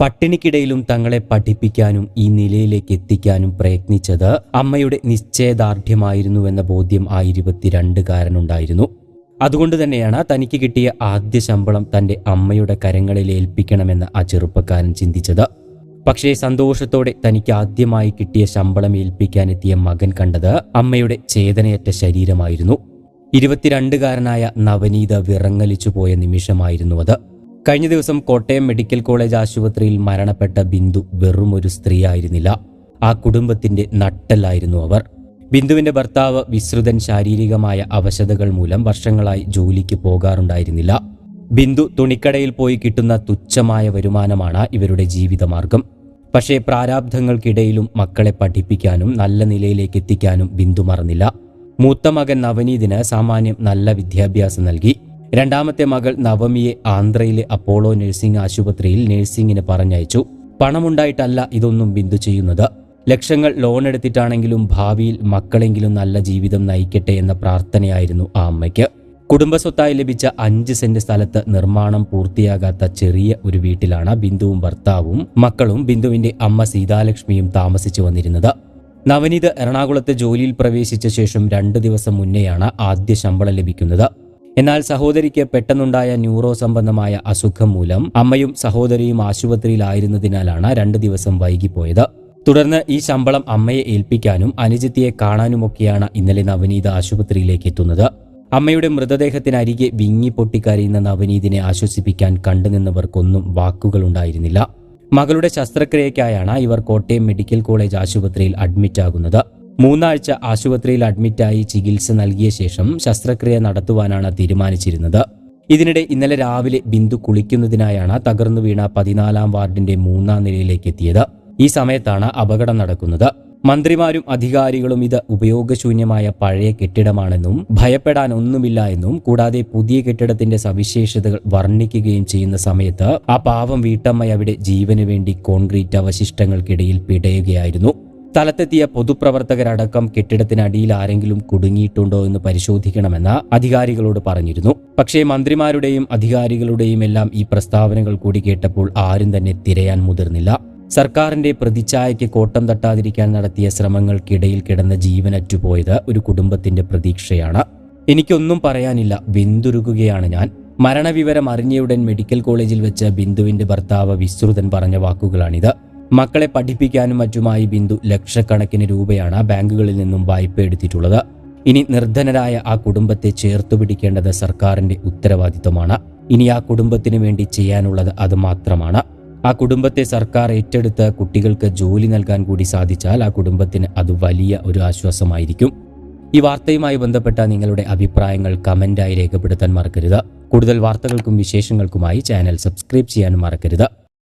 പട്ടിണിക്കിടയിലും തങ്ങളെ പഠിപ്പിക്കാനും ഈ നിലയിലേക്ക് എത്തിക്കാനും പ്രയത്നിച്ചത് അമ്മയുടെ നിശ്ചയദാർഢ്യമായിരുന്നുവെന്ന ബോധ്യം ആ ഇരുപത്തിരണ്ടുകാരനുണ്ടായിരുന്നു അതുകൊണ്ട് തന്നെയാണ് തനിക്ക് കിട്ടിയ ആദ്യ ശമ്പളം തന്റെ അമ്മയുടെ കരങ്ങളിൽ ഏൽപ്പിക്കണമെന്ന് ആ ചെറുപ്പക്കാരൻ ചിന്തിച്ചത്. പക്ഷേ സന്തോഷത്തോടെ തനിക്ക് ആദ്യമായി കിട്ടിയ ശമ്പളം ഏൽപ്പിക്കാനെത്തിയ മകൻ കണ്ടത് അമ്മയുടെ ചേതനയറ്റ ശരീരമായിരുന്നു. ഇരുപത്തിരണ്ടുകാരനായ നവനീത വിറങ്ങലിച്ചു പോയ നിമിഷമായിരുന്നു അത്. കഴിഞ്ഞ ദിവസം കോട്ടയം മെഡിക്കൽ കോളേജ് ആശുപത്രിയിൽ മരണപ്പെട്ട ബിന്ദു വെറും ഒരു സ്ത്രീ ആയിരുന്നില്ല ആ കുടുംബത്തിന്റെ നട്ടലായിരുന്നു അവർ. ബിന്ദുവിന്റെ ഭർത്താവ് വിശ്രുതൻ ശാരീരികമായ അവശതകൾ മൂലം വർഷങ്ങളായി ജോലിക്ക് പോകാറുണ്ടായിരുന്നില്ല. ബിന്ദു തുണിക്കടയിൽ പോയി കിട്ടുന്ന തുച്ഛമായ വരുമാനമാണ് ഇവരുടെ ജീവിതമാർഗം. പക്ഷേ പ്രാരാബ്ധങ്ങൾക്കിടയിലും മക്കളെ പഠിപ്പിക്കാനും നല്ല നിലയിലേക്ക് എത്തിക്കാനും ബിന്ദു മറന്നില്ല. മൂത്ത മകൻ നവനീതിന് സാമാന്യം നല്ല വിദ്യാഭ്യാസം നൽകി. രണ്ടാമത്തെ മകൾ നവമിയെ ആന്ധ്രയിലെ അപ്പോളോ നഴ്സിംഗ് ആശുപത്രിയിൽ നഴ്സിംഗിന് പറഞ്ഞയച്ചു. പണമുണ്ടായിട്ടല്ല ഇതൊന്നും ബിന്ദു ചെയ്യുന്നത്. ലക്ഷങ്ങൾ ലോൺ എടുത്തിട്ടാണെങ്കിലും ഭാവിയിൽ മക്കളെങ്കിലും നല്ല ജീവിതം നയിക്കട്ടെ എന്ന പ്രാർത്ഥനയായിരുന്നു ആ അമ്മയ്ക്ക്. കുടുംബസ്വത്തായി ലഭിച്ച അഞ്ച് സെന്റ് സ്ഥലത്ത് നിർമ്മാണം പൂർത്തിയാകാത്ത ചെറിയ ഒരു വീട്ടിലാണ് ബിന്ദുവും ഭർത്താവും മക്കളും ബിന്ദുവിന്റെ അമ്മ സീതാലക്ഷ്മിയും താമസിച്ചു വന്നിരുന്നത്. നവനീത് എറണാകുളത്തെ ജോലിയിൽ പ്രവേശിച്ച ശേഷം രണ്ടു ദിവസം മുന്നെയാണ് ആദ്യ ശമ്പളം ലഭിക്കുന്നത്. എന്നാൽ സഹോദരിക്ക് പെട്ടെന്നുണ്ടായ ന്യൂറോ സംബന്ധമായ അസുഖം മൂലം അമ്മയും സഹോദരിയും ആശുപത്രിയിലായിരുന്നതിനാലാണ് രണ്ടു ദിവസം വൈകിപ്പോയത്. തുടർന്ന് ഈ ശമ്പളം അമ്മയെ ഏൽപ്പിക്കാനും അനുജിത്തിയെ കാണാനുമൊക്കെയാണ് ഇന്നലെ നവനീത ആശുപത്രിയിലേക്ക് എത്തുന്നത്. അമ്മയുടെ മൃതദേഹത്തിനരികെ വിങ്ങി പൊട്ടിക്കരയുന്ന നവനീതിനെ ആശ്വസിപ്പിക്കാൻ കണ്ടുനിന്നവർക്കൊന്നും വാക്കുകളുണ്ടായിരുന്നില്ല. മകളുടെ ശസ്ത്രക്രിയയ്ക്കായാണ് ഇവർ കോട്ടയം മെഡിക്കൽ കോളേജ് ആശുപത്രിയിൽ അഡ്മിറ്റ് ആകുന്നത് മൂന്നാഴ്ച ആശുപത്രിയിൽ അഡ്മിറ്റായി ചികിത്സ നൽകിയ ശേഷം ശസ്ത്രക്രിയ നടത്തുവാനാണ് തീരുമാനിച്ചിരുന്നത്. ഇതിനിടെ ഇന്നലെ രാവിലെ ബിന്ദു കുളിക്കുന്നതിനായാണ് തകർന്നു വീണ പതിനാലാം വാർഡിന്റെ മൂന്നാം നിലയിലേക്ക് എത്തിയത്. ഈ സമയത്താണ് അപകടം നടക്കുന്നത്. മന്ത്രിമാരും അധികാരികളും ഇത് ഉപയോഗശൂന്യമായ പഴയ കെട്ടിടമാണെന്നും ഭയപ്പെടാൻ ഒന്നുമില്ല എന്നും കൂടാതെ പുതിയ കെട്ടിടത്തിന്റെ സവിശേഷതകൾ വർണിക്കുകയും ചെയ്യുന്ന സമയത്ത് ആ പാവം വീട്ടമ്മ അവിടെ ജീവന് വേണ്ടി കോൺക്രീറ്റ് അവശിഷ്ടങ്ങൾക്കിടയിൽ പിടയുകയായിരുന്നു. സ്ഥലത്തെത്തിയ പൊതുപ്രവർത്തകരടക്കം കെട്ടിടത്തിനടിയിൽ ആരെങ്കിലും കുടുങ്ങിയിട്ടുണ്ടോ എന്ന് പരിശോധിക്കണമെന്ന് അധികാരികളോട് പറഞ്ഞിരുന്നു. പക്ഷേ മന്ത്രിമാരുടെയും അധികാരികളുടെയും എല്ലാം ഈ പ്രസ്താവനകൾ കൂടി കേട്ടപ്പോൾ ആരും തന്നെ തിരയാൻ മുതിർന്നില്ല. സർക്കാരിന്റെ പ്രതിച്ഛായയ്ക്ക് കോട്ടം തട്ടാതിരിക്കാൻ നടത്തിയ ശ്രമങ്ങൾക്കിടയിൽ കിടന്ന ജീവനറ്റുപോയത് ഒരു കുടുംബത്തിന്റെ പ്രതീക്ഷയാണ്. എനിക്കൊന്നും പറയാനില്ല വെന്തുരുകുകയാണ് ഞാൻ. മരണവിവരം അറിഞ്ഞയുടൻ മെഡിക്കൽ കോളേജിൽ വെച്ച് ബിന്ദുവിന്റെ ഭർത്താവ് വിശ്രുതൻ പറഞ്ഞ വാക്കുകളാണിത്. മക്കളെ പഠിപ്പിക്കാനും മറ്റുമായി ബിന്ദു ലക്ഷക്കണക്കിന് രൂപയാണ് ബാങ്കുകളിൽ നിന്നും വായ്പ എടുത്തിട്ടുള്ളത്. ഇനി നിർധനരായ ആ കുടുംബത്തെ ചേർത്തു പിടിക്കേണ്ടത് സർക്കാരിന്റെ ഉത്തരവാദിത്വമാണ്. ഇനി ആ കുടുംബത്തിന് വേണ്ടി ചെയ്യാനുള്ളത് അത് മാത്രമാണ്. ആ കുടുംബത്തെ സർക്കാർ ഏറ്റെടുത്ത് കുട്ടികൾക്ക് ജോലി നൽകാൻ കൂടി സാധിച്ചാൽ ആ കുടുംബത്തിന് അത് വലിയ ഒരു ആശ്വാസമായിരിക്കും. ഈ വാർത്തയുമായി ബന്ധപ്പെട്ട നിങ്ങളുടെ അഭിപ്രായങ്ങൾ കമന്റായി രേഖപ്പെടുത്താൻ മറക്കരുത്. കൂടുതൽ വാർത്തകൾക്കും വിശേഷങ്ങൾക്കുമായി ചാനൽ സബ്സ്ക്രൈബ് ചെയ്യാനും മറക്കരുത്.